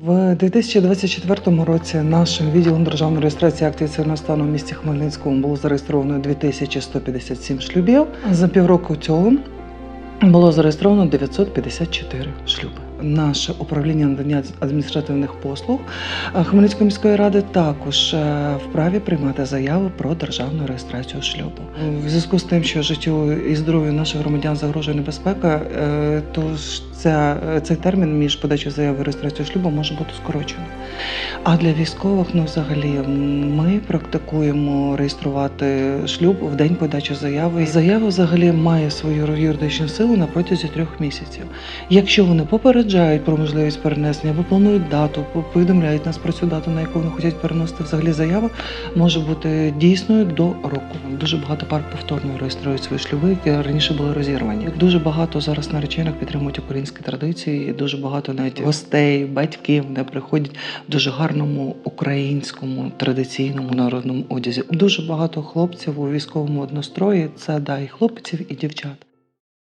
В 2024 році нашим відділом державної реєстрації акції цивільного стану в місті Хмельницькому було зареєстровано 2157 шлюбів. За півроку цього було зареєстровано 954 шлюби. Наше управління надання адміністративних послуг е, Хмельницької міської ради також е, вправі приймати заяви про державну реєстрацію шлюбу. В зв'язку з тим, що життю і здоров'ю наших громадян загрожує небезпека, е, то ця, цей термін між подачою заяви і реєстрацією шлюбу може бути скорочено. А для військових, ну взагалі, ми практикуємо реєструвати шлюб в день подачі заяви. Заява взагалі має свою юридичну силу на протязі трьох місяців. Якщо вони попереджають про можливість перенесення або планують дату, повідомляють нас про цю дату, на яку вони хочуть переносити, взагалі заява може бути дійсною до року. Дуже багато пар повторно реєструють свої шлюби, які раніше були розірвані. Дуже багато зараз наречених підтримують українські традиції. і Дуже багато навіть гостей, батьків не приходять в дуже гарному українському традиційному народному одязі. Дуже багато хлопців у військовому однострої. Це да і хлопців, і дівчат.